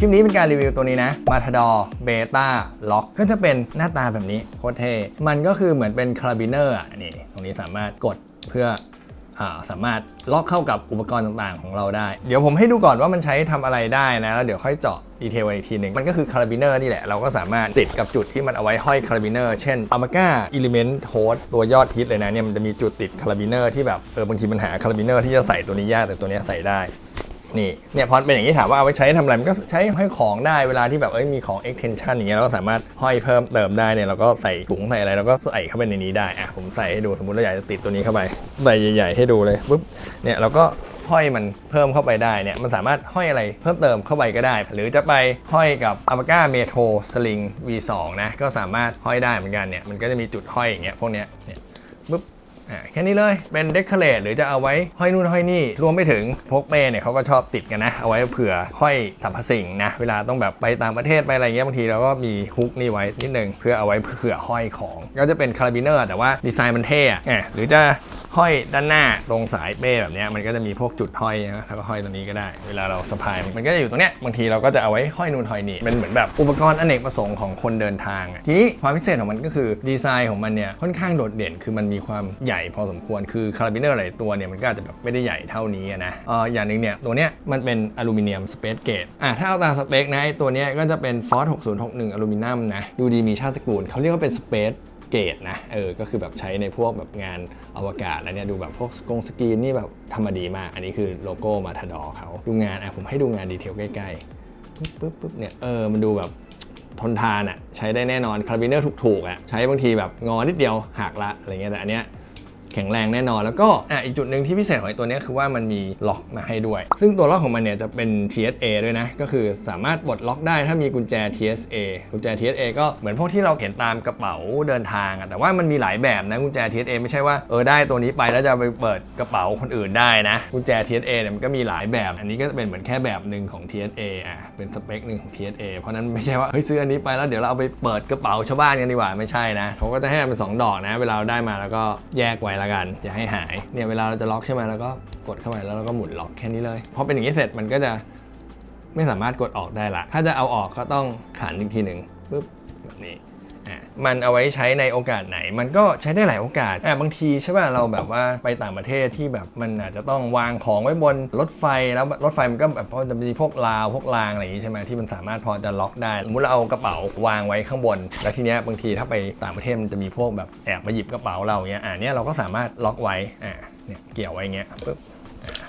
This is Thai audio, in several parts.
คลิปนี้เป็นการรีวิวตัวนี้นะ Matador Beta Lock ก็จะเป็นหน้าตาแบบนี้โคตรเท่มันก็คือเหมือนเป็นคาราบิเนอร์อะนี่ตรงนี้สามารถกดเพื่อสามารถล็อกเข้ากับอุปกรณ์ต่างๆ ของเราได้ เดี๋ยวผมให้ดูก่อนว่ามันใช้ทำอะไรได้นะ แล้วเดี๋ยวค่อยเจาะดีเทลอีกทีหนึ่งมันก็คือคาราบิเนอร์นี่แหละ เราก็สามารถติดกับจุดที่มันเอาไว้ห้อยคาราบิเนอร์ เช่น a m a g a Element Host ตัวยอดฮิตเลยนะเนี่ยมันจะมีจุดติดคาราบิเนอร์ที่แบบเออบางทีมันหาคาราบิเนอร์ที่จะใส่ตัวนี้ยากแต่ตัวนี้ใส่ได้ นี่เนี่ยพอเป็นอย่างนี้ถามว่าเอาไว้ใช้ทำอะไรมันก็ใช้ให้ของได้เวลาที่แบบเอ้ยมีของ extension อย่างเงี้ยเราก็สามารถห้อยเพิ่มเติมได้เนี่ยเราก็ใส่ถุงใส่อะไรเราก็ใส่เข้าไปในนี้ได้อะผมใส่ให้ดูสมมติเราอยากจะติดตัวนี้เข้าไปใบใหญ่ๆให้ดูเลยปุ๊บเนี่ยเราก็ห้อยมันเพิ่มเข้าไปได้เนี่ยมันสามารถห้อยอะไรเพิ่มเติมเข้าไปก็ได้ หรือจะไปห้อยกับ a m a g a Metro Sling V2 นะก็สามารถห้อยได้เหมือนกันเนี่ยมันก็จะมีจุดห้อยอย่างเงี้ยพวกเนี้ยเนี่ยปุ๊บ แค่นี้เลยเป็นเดคอเรทหรือจะเอาไว้ห้อยนู่นห้อยนี่ รวมไปถึงพกเป้เนี่ยเขาก็ชอบติดกันนะ เอาไว้เผื่อห้อยสัมภสิ่งนะ เวลาต้องแบบไปต่างประเทศไปอะไรเงี้ยบางทีเราก็มีฮุกนี่ไว้นิดนึงเพื่อเอาไว้เผื่อห้อยของ ก็จะเป็นคาราบิเนอร์ แต่ว่าดีไซน์มันเท่อะอะหรือจะ ห้อยด้านหน้าตรงสายเป้แบบนี้มันก็จะมีพวกจุดห้อยนะแล้วก็ห้อยตรงนี้ก็ได้ เวลาเราสะพายมันก็จะอยู่ตรงเนี้ยบางทีเราก็จะเอาไว้ห้อยนู่นห้อยนี่เป็นเหมือนแบบอุปกรณ์อเนกประสงค์ของคนเดินทางอะทีนี้ความพิเศษของมันก็คือดีไซน์ของมันเนี่ยค่อนข้างโดดเด่นคือมันมีความใหญ่พอสมควรคือคาราบิเนอร์หลายตัวเนี่ยมันก็อาจจะแบบไม่ได้ใหญ่เท่านี้นะเอออย่างหนึ่งเนี่ยตัวเนี้ยมันเป็นอลูมิเนียมสเปซเกตอะถ้าเอาตามสเปคนะไอ้ตัวเนี้ยก็จะเป็นฟอส6061อลูมิเนียมนะดูดีมีชาติตระกูลเขาเรียกว่าเป็นสเปซ เกตนะเออก็คือแบบใช้ในพวกแบบงานอวกาศแล้วเนี่ยดูแบบพวกกงสกรีนนี่แบบทำมาดีมาก อันนี้คือโลโก้มาทดอเขาดูงานอะผมให้ดูงานดีเทลใกล้ๆปึ๊บปุ๊บปึ๊บเนี่ยเออมันดูแบบทนทานอะใช้ได้แน่นอนคาร์บิเนอร์ถูกๆอะใช้บางทีแบบงอนิดเดียวหักละอะไรเงี้ยแต่อันเนี้ย แข็งแรงแน่นอน แล้วก็อะอีกจุดหนึ่งที่พิเศษของไอ้ตัวนี้คือว่ามันมีล็อกมาให้ด้วย ซึ่งตัวล็อกของมันเนี่ยจะเป็น TSA ด้วยนะ ก็คือสามารถปลดล็อกได้ถ้ามีกุญแจ TSA กุญแจ TSA ก็เหมือนพวกที่เราเห็นตามกระเป๋าเดินทางอะแต่ว่ามันมีหลายแบบนะกุญแจ TSA ไม่ใช่ว่าเออได้ตัวนี้ไปแล้วจะไปเปิดกระเป๋าคนอื่นได้นะกุญแจ TSA เนี่ยมันก็มีหลายแบบ อันนี้ก็เป็นเหมือนแค่แบบหนึ่งของ TSA อะเป็นสเปคหนึ่งของ TSA เพราะนั้นไม่ใช่ว่าเฮ้ยซื้ออันนี้ไปแล้วเดี๋ยวเราเอาไปเปิดกระเป๋าชาวบ้านกันดีกว่าไม่ใช่นะเขาก็จะให้เป็นสองดอกนะ เวลาเราได้มาแล้วก็แยกไว้ละกัน อย่าให้หายเนี่ยเวลาเราจะล็อกใช่ไหมแล้วก็กดเข้าไปแล้วเราก็หมุนล็อกแค่นี้เลยพอเป็นอย่างนี้เสร็จมันก็จะไม่สามารถกดออกได้ละ ถ้าจะเอาออกก็ต้องขันอีกทีหนึ่งปุ๊บแบบนี้ มันเอาไว้ใช้ในโอกาสไหน มันก็ใช้ได้หลายโอกาสอะบางทีใช่ป่ะเราแบบว่าไปต่างประเทศที่แบบมันอาจจะต้องวางของไว้บนรถไฟแล้วรถไฟมันก็แบบพอจะมีพวกราวพวกรางอะไรอย่างงี้ใช่ไหมที่มันสามารถพอจะล็อกได้สมมติเราเอากระเป๋าวางไว้ข้างบน แล้วทีเนี้ยบางทีถ้าไปต่างประเทศมันจะมีพวกแบบแอบมาหยิบกระเป๋าเราเงี้ยอะเนี้ยเราก็สามารถล็อกไว้อะเนี่ยเกี่ยวไว้เงี้ยปุ๊บ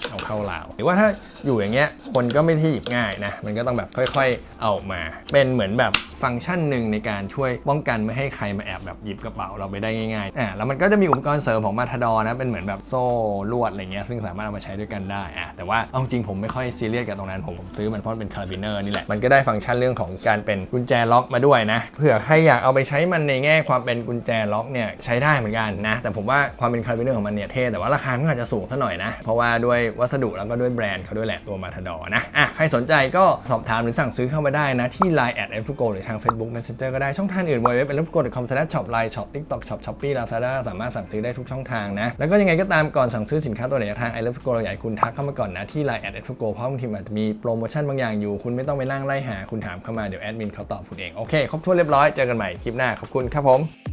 เอาเข้าราวหรือว่าถ้าอยู่อย่างเงี้ยคนก็ไม่ที่หยิบง่ายนะ มันก็ต้องแบบค่อยๆเอาออกมา เป็นเหมือนแบบฟังก์ชันหนึ่งในการช่วยป้องกันไม่ให้ใครมาแอบแบบหยิบกระเป๋าเราไปได้ง่ายๆอ่าแล้วมันก็จะมีอุปกรณ์เสริมของมาทาดอนะเป็นเหมือนแบบโซ่ลวดอะไรเงี้ยซึ่งสามารถเอามาใช้ด้วยกันได้อะแต่ว่าเอาจริงผมไม่ค่อยซีเรียสกับตรงนั้นผมผมซื้อมันเพราะเป็นคาร์บิเนอร์นี่แหละมันก็ได้ฟังก์ชันเรื่องของการเป็นกุญแจล็อกมาด้วยนะเผื่อใครอยากเอาไปใช้มันในแง่ความเป็นกุญแจล็อกเนี่ยใช้ได้เหมือนกันนะแต่ผมว่าความเป็นคาร์บิเนอร์ของมันเนี่ยเท่แต่ว่าราคาก็อาจจะสูงซะหน่อยนะเพราะว่าด้วยวัสดุแล้วก็ด้วยแบรนด์เขาด้วยแหละตัวมาทดอนะอะใครสนใจก็สอบถามหรือสั่งซื้อเข้ามาได้นะ ที่ Line แอดเอฟโกหรือทาง Facebook Messenger ก็ได้ช่องทางอื่น www เป็น f เป็น com slash shop line shop tiktok shop shopee lazada สามารถสั่งซื้อได้ทุกช่องทางนะ แล้วก็ยังไงก็ตามก่อนสั่งซื้อสินค้าตัวไหนจากทาง i love to go เราอยากให้คุณทักเข้ามาก่อนนะที่ Line แอดเอฟโกเพราะบางทีมอาจจะมีโปรโมชั่นบางอย่างอยู่คุณไม่ต้องไปนั่งไล่หาคุณถามเข้ามาเดี๋ยวแอดมินเขาตอบคุณเองโอเคครบถ้วนเรียบร้อยเจอกันใหม่คลิปหน้าขอบคุณครับผม